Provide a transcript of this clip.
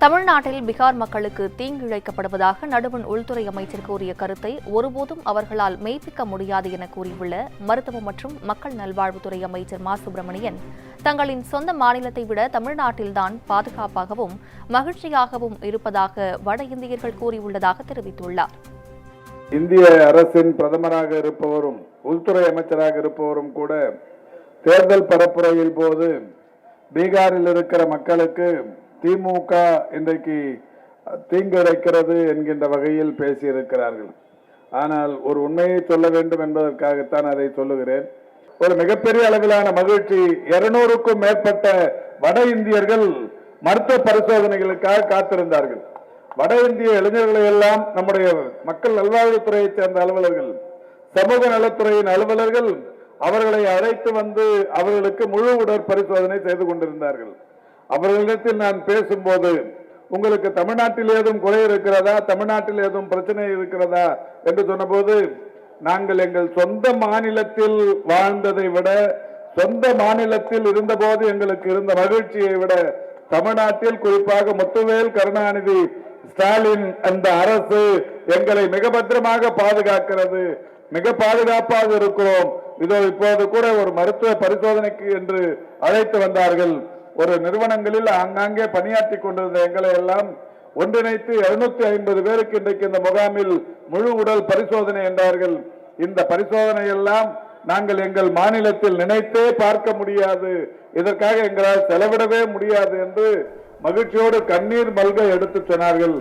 தமிழ்நாட்டில் பீகார் மக்களுக்கு தீங்கிழைக்கப்படுவதாக நடுவண் உள்துறை அமைச்சர் கூறிய கருத்தை ஒருபோதும் அவர்களால் மெய்ப்பிக்க முடியாது என கூறியுள்ள மருத்துவ மற்றும் மக்கள் நல்வாழ்வுத்துறை அமைச்சர் மா. சுப்பிரமணியன் தங்களின் சொந்த மாநிலத்தை விட தமிழ்நாட்டில்தான் பாதுகாப்பாகவும் மகிழ்ச்சியாகவும் இருப்பதாக வட இந்தியர்கள் கூறியுள்ளதாக தெரிவித்துள்ளார். இந்திய அரசின் பிரதமராக இருப்பவரும் உள்துறை அமைச்சராக இருப்பவரும் கூட தேர்தல் பரப்புரையில் போது பீகாரில் இருக்கிற மக்களுக்கு திமுக இன்றைக்கு தீங்கிழைக்கிறது என்கின்ற வகையில் பேசியிருக்கிறார்கள். ஆனால் ஒரு உண்மையை சொல்ல வேண்டும் என்பதற்காகத்தான் அதை சொல்லுகிறேன். ஒரு மிகப்பெரிய அளவிலான மகிழ்ச்சி இருநூறுக்கும் மேற்பட்ட வட இந்தியர்கள் மருத்துவ பரிசோதனைகளுக்காக காத்திருந்தார்கள். வட இந்திய இளைஞர்களை எல்லாம் நம்முடைய மக்கள் நல்வாழ்வுத்துறையைச் சேர்ந்த அலுவலர்கள் சமூக நலத்துறையின் அலுவலர்கள் அவர்களை அழைத்து வந்து அவர்களுக்கு முழு உடற் பரிசோதனை செய்து கொண்டிருந்தார்கள். அவர்களிடத்தில் நான் பேசும்போது உங்களுக்கு தமிழ்நாட்டில் ஏதும் குறை இருக்கிறதா? தமிழ்நாட்டில் ஏதும் பிரச்சனை இருக்கிறதா? என்று சொன்னபோது நாங்கள் எங்கள் சொந்த மாநிலத்தில் வாழ்ந்ததை விட சொந்த மாநிலத்தில் இருந்தபோது எங்களுக்கு இருந்த மகிழ்ச்சியை விட தமிழ்நாட்டில் குறிப்பாக முத்துவேல் கருணாநிதி ஸ்டாலின் அந்த அரசு எங்களை மிக பத்திரமாக பாதுகாக்கிறது. மிக பாதுகாப்பாக இருக்கிறோம். இதோ இப்போது கூட ஒரு மருத்துவ பரிசோதனைக்கு என்று அழைத்து வந்தார்கள். ஒரு நிறுவனங்களில் ஆங்காங்கே பணியாற்றி கொண்டிருந்த எங்களை எல்லாம் ஒன்றிணைத்து எழுநூத்தி ஐம்பது பேருக்கு இன்றைக்கு இந்த முகாமில் முழு உடல் பரிசோதனை என்றார்கள். இந்த பரிசோதனை எல்லாம் நாங்கள் எங்கள் மாநிலத்தில் நினைத்தே பார்க்க முடியாது. இதற்காக எங்களால் செலவிடவே முடியாது என்று மகிழ்ச்சியோடு கண்ணீர் மல்க எடுத்து சொன்னார்கள்.